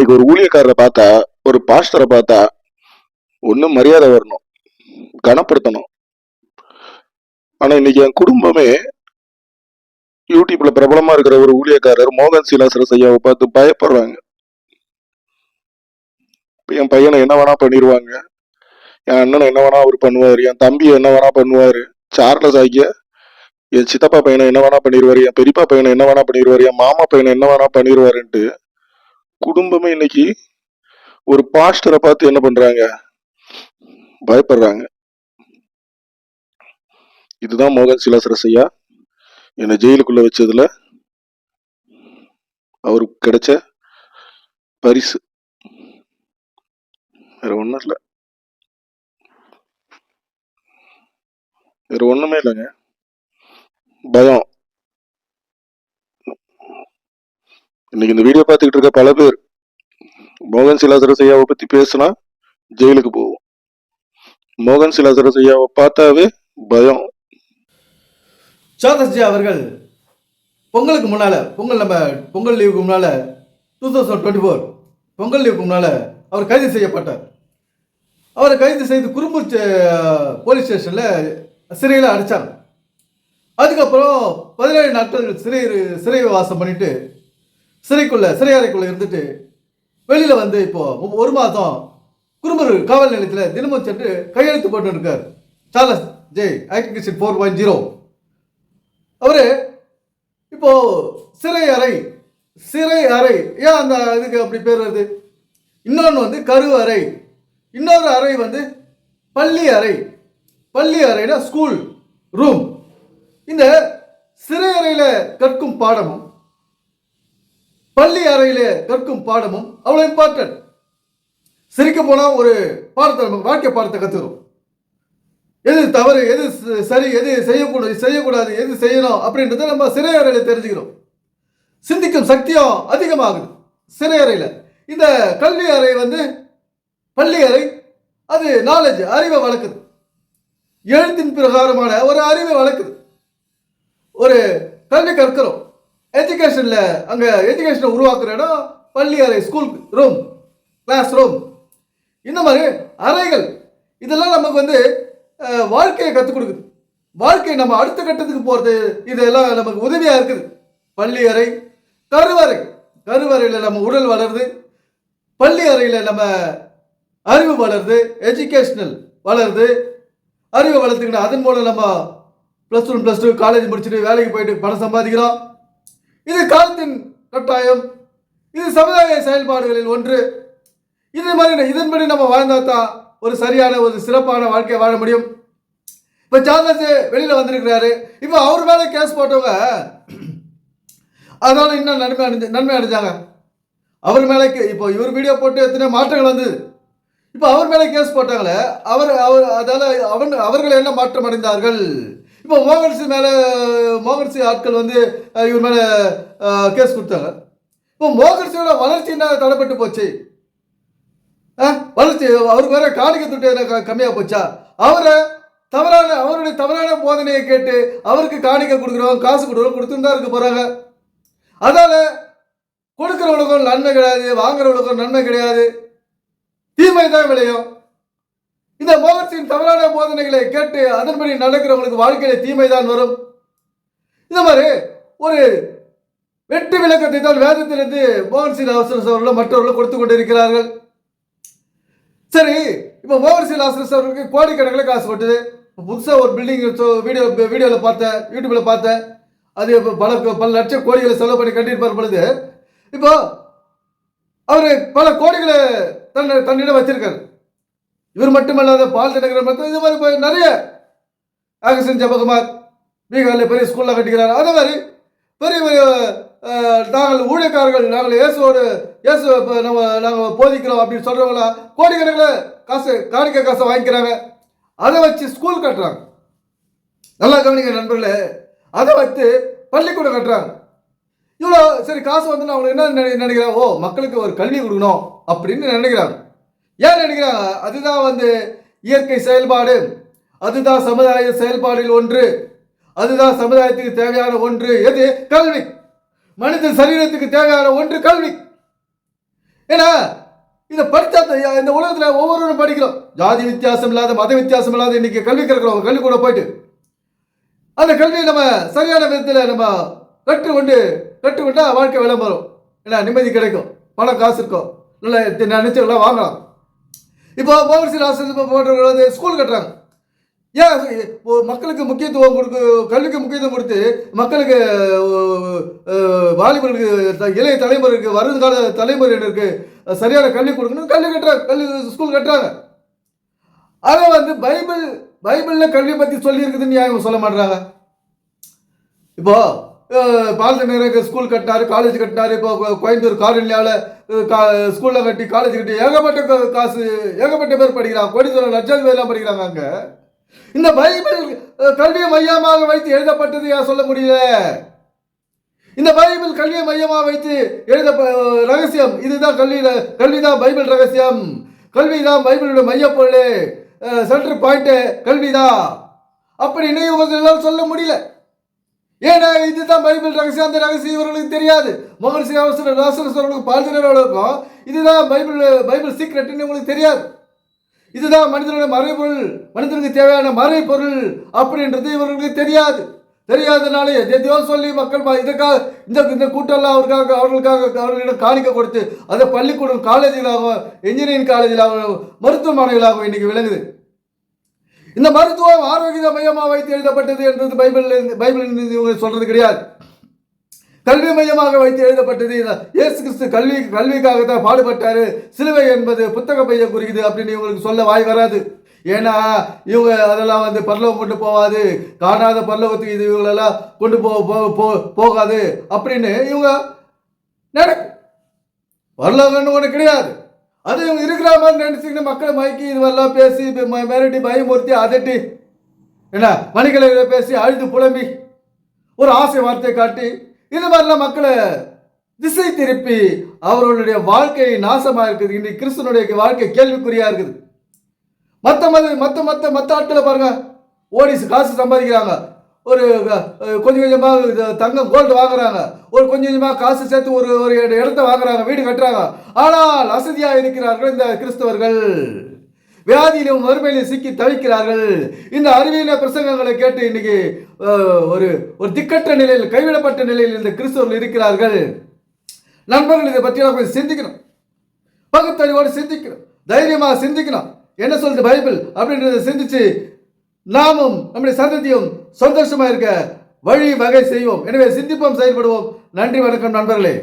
இன்னைக்கு ஒரு ஊழியக்காரரை பார்த்தா ஒரு பாஸ்டரை பார்த்தா ஒன்றும் மரியாதை வரணும் கனப்படுத்தணும். ஆனா இன்னைக்கு என் குடும்பமே யூடியூப்ல பிரபலமா இருக்கிற ஒரு ஊழியக்காரர் மோகன் சீலாசரஸ் ஐயாவை பார்த்து பயப்படுறாங்க. என் பையனை என்ன வேணா பண்ணிடுவாங்க என் அண்ணனை என்ன வேணா அவர் பண்ணுவார். என் தம்பியை என்ன வேணா பண்ணுவார். சார்லஸ் ஆகிய என் சித்தப்பா பையனை என்ன வேணா பண்ணிடுவார் என் பெரியப்பா பையனை என்ன வேணா பண்ணிடுவார் என் மாமா பையனை என்ன வேணா பண்ணிடுவாருன்ட்டு குடும்பமே இன்னைக்கு ஒரு பாஸ்டரை பார்த்து என்ன பண்றாங்க? பயப்படுறாங்க. இதுதான் மோகன் சிலாசரசையா என்னை ஜெயிலுக்குள்ள வச்சதுல அவருக்கு கிடைச்ச பரிசு. வேற ஒன்றும் இல்லை. வேற ஒன்றுமே இல்லைங்க. பயம். இன்னைக்கு இந்த வீடியோ பார்த்துக்கிட்டு இருக்க பல பேர் மோகன் சிலாசரஸ் ஐயாவை பத்தி பேசினா ஜெயிலுக்கு போவோம். மோகன் சிலாசரஸ் ஐயாவை பார்த்தாவே பயம். சாதஸ்ஜி அவர்கள் பொங்கலுக்கு முன்னால் பொங்கல் நம்ம பொங்கல் லீவுக்கு முன்னால் two thousand twenty four Pongal லீவுக்கு முன்னால் அவர் கைது செய்யப்பட்டார். அவரை கைது செய்து குறும்பூர் போலீஸ் ஸ்டேஷனில் சிறையில் அடைச்சாங்க அதுக்கப்புறம் பதினேழு நாட்கள் சிறை சிறை வாசம் பண்ணிட்டு சிறைக்குள்ள சிறையறைக்குள்ள இருந்துட்டு வெளியில் வந்து இப்போ ஒரு மாதம் குறும்பூர் காவல் நிலையத்தில் தினமும் சென்று கையெழுத்து போட்டு இருக்கார் Charles J activation four point zero அவரு இப்போ சிறை அறை சிறை அறை ஏன் அந்த இதுக்கு அப்படி பேர் வருது? இன்னொன்று வந்து கரு அறை இன்னொரு அறை வந்து பள்ளி அறை. பள்ளி அறைனா ஸ்கூல் ரூம் இந்த சிறை அறையில் கற்கும் பாடமும் பள்ளி அறையில் கற்கும் பாடமும் அவ்வளோ இம்பார்ட்டன்ட் சிரிக்க போனால் ஒரு பாடத்தை நம்ம வாழ்க்கை பாடத்தை கற்றுக்கிறோம் எது தவறு எது சரி எது செய்யக்கூடாது செய்யக்கூடாது எது செய்யணும் அப்படின்றத நம்ம சிறை அறையில் தெரிஞ்சுக்கிறோம். சிந்திக்கும் சக்தியும் அதிகமாகுது. சிறை அறையில். இந்த கல்வி அறை வந்து பள்ளி அறை அது நாலேஜ் அறிவை வளர்க்குது. எழுத்தின் பிரகாரமான ஒரு அறிவை வளர்க்குது. ஒரு கல்வி கற்கிறோம். எஜுகேஷனில் அங்கே எஜுகேஷனை உருவாக்குற இடம் பள்ளி அறை ஸ்கூல் ரூம் கிளாஸ் ரூம் இந்த மாதிரி அறைகள் இதெல்லாம் நமக்கு வந்து வாழ்க்கையை கற்றுக் கொடுக்குது. வாழ்க்கை நம்ம அடுத்த கட்டத்துக்கு போகிறது இதெல்லாம் நமக்கு உதவியாக இருக்குது. பள்ளி அறை கருவறை. கருவறையில் நம்ம உடல் வளருது. பள்ளி அறையில் நம்ம அறிவு வளருது. எஜுகேஷ்னல் வளருது. அறிவை வளர்த்துக்கணும் அதன் மூலம் நம்ம plus one plus two college முடிச்சுட்டு வேலைக்கு போயிட்டு பணம் சம்பாதிக்கிறோம். இது காலத்தின் கட்டாயம். இது சமுதாய செயல்பாடுகளில் ஒன்று. இது மாதிரி இதன்படி நம்ம வாழ்ந்தா தான் ஒரு சரியான ஒரு சிறப்பான வாழ்க்கையை வாழ முடியும். இப்போ சார்லஸ் வெளியில் வந்திருக்கிறாரு. இப்போ அவர் மேலே கேஸ் போட்டவங்க அதனால இன்னும் நன்மை அடைஞ்சு நன்மை அடைஞ்சாங்க. அவர் மேலே இப்போ இவர் வீடியோ போட்டு எத்தனை மாற்றங்கள் வந்தது இப்போ அவர் மேலே கேஸ் போட்டாங்களே அவர் அவர் அதால அவன் அவர்கள் என்ன மாற்றம் அடைந்தார்கள்? இப்போ மோகன்சி மேலே மோகன்சி ஆட்கள் வந்து இவர் மேலே கேஸ் கொடுத்தாங்க. இப்போ மோகன்சியோட வளர்ச்சி என்ன தடைப்பட்டு போச்சு? ஆ? வளர்ச்சி அவருக்கு வேற காணிக்கை துட்டு என்ன க- போச்சா? அவரை தவறான அவருடைய தவறான போதனையை கேட்டு அவருக்கு காணிக்கை கொடுக்குறோம் காசு கொடுக்குறோம் கொடுத்துன்னு தான் இருக்க போகிறாங்க அதனால் கொடுக்குறவங்களுக்கும் நன்மை கிடையாது வாங்குறவங்களுக்கும் நன்மை கிடையாது. தீமை தான் விளையும். இந்த மோகன்சியின் தவறான போதனைகளை கேட்டு அதன்படி நடக்கிறவங்களுக்கு வாழ்க்கையில தீமை தான் வரும். இந்த மாதிரி ஒரு வெட்டு விளக்கத்தை தான் வேதத்திலிருந்து மோகன்சிங் அவசரஸ் அவர்களும் மற்றவர்களும் கொடுத்து கொண்டிருக்கிறார்கள். சரி இப்போ ஓவர்சீல் அவசரஸ் அவர்களுக்கு கோடிக்கணக்கில் காசு கொட்டுது. புதுசாக ஒரு பில்டிங் வீடியோ வீடியோவில் பார்த்தேன் யூடியூப்பில் பார்த்தேன். அது இப்போ பல பல லட்சம் கோடிகளை செலவு பண்ணி கட்டியிருப்பார் பொழுது இப்போ அவர் பல கோடிகளை தன் தன்னிடம் வச்சிருக்காரு. இவர் மட்டுமல்லாத பால் தினகரன் மட்டும் இது மாதிரி போய் நிறைய ஆகசன் ஜபகுமார் பீகாரில் பெரிய ஸ்கூலில் கட்டிக்கிறார். அதே மாதிரி பெரிய பெரிய நாங்கள் ஊழியக்காரர்கள் நாங்கள் இயேசுவோடு இயேசு இப்போ நம்ம நாங்கள் போதிக்கிறோம் அப்படின்னு சொல்கிறவங்களா கோடிக்கணக்கில் காசு காணிக்கை காசை வாங்கிக்கிறாங்க. அதை வச்சு ஸ்கூல் கட்டுறாங்க. நல்லா கவனிங்க நண்பர்களே அதை வைத்து பள்ளிக்கூடம் கட்டுறாங்க. இவ்வளோ சரி காசு வந்து அவங்க என்ன நினை- நினைக்கிறாங்க? ஓ மக்களுக்கு ஒரு கல்வி கொடுக்கணும் அப்படின்னு நினைக்கிறாங்க. ஏன் நினைக்கிறா? அதுதான் வந்து இயற்கை செயல்பாடு. அதுதான் சமுதாய செயல்பாடில் ஒன்று. அதுதான் சமுதாயத்துக்கு தேவையான ஒன்று. எது? கல்வி. மனித சரீரத்துக்கு தேவையான ஒன்று கல்வி. ஏன்னா இதை படித்தா இந்த உலகத்தில் ஒவ்வொருவரும் படிக்கிறோம். ஜாதி வித்தியாசம் இல்லாத மத வித்தியாசம் இல்லாத இன்னைக்கு கல்வி கற்கிறோம். கல்விக்கூட போயிட்டு. அந்த கல்வியை நம்ம சரியான விதத்தில் நம்ம கற்றுக்கொண்டு கற்றுக்கொண்டா வாழ்க்கை விளம்பரம் ஏன்னா நிம்மதி கிடைக்கும். பணம் காசு இருக்கும். நல்ல நினைச்சவங்களாம் வாங்கலாம். இப்போ ஓவர்சீஸ் ஆசிரியர் போன்றவர்கள் வந்து ஸ்கூல் கட்டுறாங்க. ஏன் மக்களுக்கு முக்கியத்துவம் கொடுத்து கல்விக்கு முக்கியத்துவம் கொடுத்து மக்களுக்கு வாலிபர்களுக்கு த- இளைய தலைமுறைக்கு வருங்கால தலைமுறையினருக்கு சரியான கல்வி கொடுக்கணும் கல்வி கட்டுறாங்க. கல்வி ஸ்கூல் கட்டுறாங்க. அதை வந்து பைபிள் பைபிளில் கல்வி பற்றி சொல்லியிருக்குதுன்னு நியாயம் சொல்ல மாட்டுறாங்க இப்போ பாலத்தனருக்கு ஸ்கூல் கட்டினாரு காலேஜ் கட்டினாரு. இப்போ கோ- கோயம்புத்தூர் காரணியாவில் ஸ்கூலில் கட்டி காலேஜ் கட்டி ஏகப்பட்ட காசு ஏகப்பட்ட பேர் படிக்கிறாங்க. கோடீஸ்வரர் லட்சம் பேர்லாம் படிக்கிறாங்க அங்கே. இந்த பைபிள் கல்வியை மையமாக வைத்து எழுதப்பட்டது ஏன் சொல்ல முடியல? இந்த பைபிள் கல்வியை மையமாக வைத்து எழுத ரகசியம். இதுதான் கல்வி கல்விதான் பைபிள் ரகசியம். கல்விதான் பைபிளோட மையப்பொருள். சென்டர் பாயிண்ட் கல்விதான். அப்படி இணையவர்கள் சொல்ல முடியல. ஏன்னா இதுதான் பைபிள் ரகசியம். அந்த ரகசியம் இவர்களுக்கு தெரியாது. மோகன் சிவாசன ராசனஸ்வரர்களுக்கு பால்தினர்களுக்கும் இதுதான் பைபிள் பைபிள் சீக்ரெட்னு உங்களுக்கு தெரியாது. இதுதான் மனிதனுடைய மறைபொருள். மனிதனுக்கு தேவையான மறைபொருள் அப்படின்றது இவர்களுக்கு தெரியாது. தெரியாதனாலே எதையோ சொல்லி மக்கள் இதற்காக இந்த இந்த கூட்டம்லாம் அவருக்காக அவர்களுக்காக அவர்களிடம் காணிக்க கொடுத்து அதை பள்ளிக்கூடம் காலேஜிலாகவும் இன்ஜினியரிங் காலேஜிலாகவும் மருத்துவமனைகளாகவும் இன்னைக்கு விளங்குது. இந்த மருத்துவம் ஆரோக்கிய மையமாக வைத்து எழுதப்பட்டது என்றது பைபிள் பைபிள் இவங்க சொல்றது கிடையாது. கல்வி மையமாக வைத்து எழுதப்பட்டது இந்த இயேசு கிறிஸ்து கல்வி கல்விக்காகத்தான் பாடுபட்டாரு. சிலுவை என்பது புத்தக பைய குறிக்குது அப்படின்னு இவங்களுக்கு சொல்ல வாய் வராது. ஏன்னா இவங்க அதெல்லாம் வந்து பரலோகம் கொண்டு போகாது காணாத பரலோகத்துக்கு இது இவங்களெல்லாம் கொண்டு போ போக போ- போகாது அப்படின்னு இவங்க நடக்கும். பரலோகம்னு ஒன்று கிடையாது. அது இவங்க இருக்கிற மாதிரி நினைச்சுக்கிட்டு மக்களை மயக்கி இது மாதிரிலாம் பேசி இப்ப ம- மிரட்டி பயமுறுத்தி அதட்டி என்ன மணிகளை பேசி அழுது புலம்பி ஒரு ஆசை வார்த்தை காட்டி இது மாதிரிலாம் மக்களை திசை திருப்பி அவர்களுடைய வாழ்க்கை நாசமாக இருக்குது. இன்னைக்கு கிறிஸ்தனுடைய வாழ்க்கை கேள்விக்குறியா இருக்குது. மற்ற மத மற்ற மற்ற மற்ற ஆட்களை பாருங்க. ஓடிஸ் காசு சம்பாதிக்கிறாங்க. ஒரு கொஞ்சம் கொஞ்சமாக தங்கம் கோல்டு வாங்குறாங்க. ஒரு கொஞ்சம் கொஞ்சமாக காசு சேர்த்து ஒரு ஒரு இடத்த வாங்குறாங்க வீடு கட்டுறாங்க. ஆனால் அசதியாக இருக்கிறார்கள் இந்த கிறிஸ்தவர்கள். வியாதியிலும் வறுமையிலும் சிக்கி தவிக்கிறார்கள். இந்த அறிவியல பிரசங்கங்களை கேட்டு இன்னைக்கு ஒரு ஒரு திக்கற்ற நிலையில் கைவிடப்பட்ட நிலையில் இந்த கிறிஸ்தவர்கள் இருக்கிறார்கள். நண்பர்கள் இதை பற்றியெல்லாம் கொஞ்சம் சிந்திக்கணும். பகுத்தறிவோடு சிந்திக்கணும். தைரியமாக சிந்திக்கணும். என்ன சொல்லுது பைபிள்? அப்படின்றத சிந்திச்சு நாமும் நம்முடைய சந்ததியும் சந்தோஷமா இருக்க வழி வகை செய்வோம். எனவே சிந்திப்போம் செயல்படுவோம். நன்றி வணக்கம் நண்பர்களே.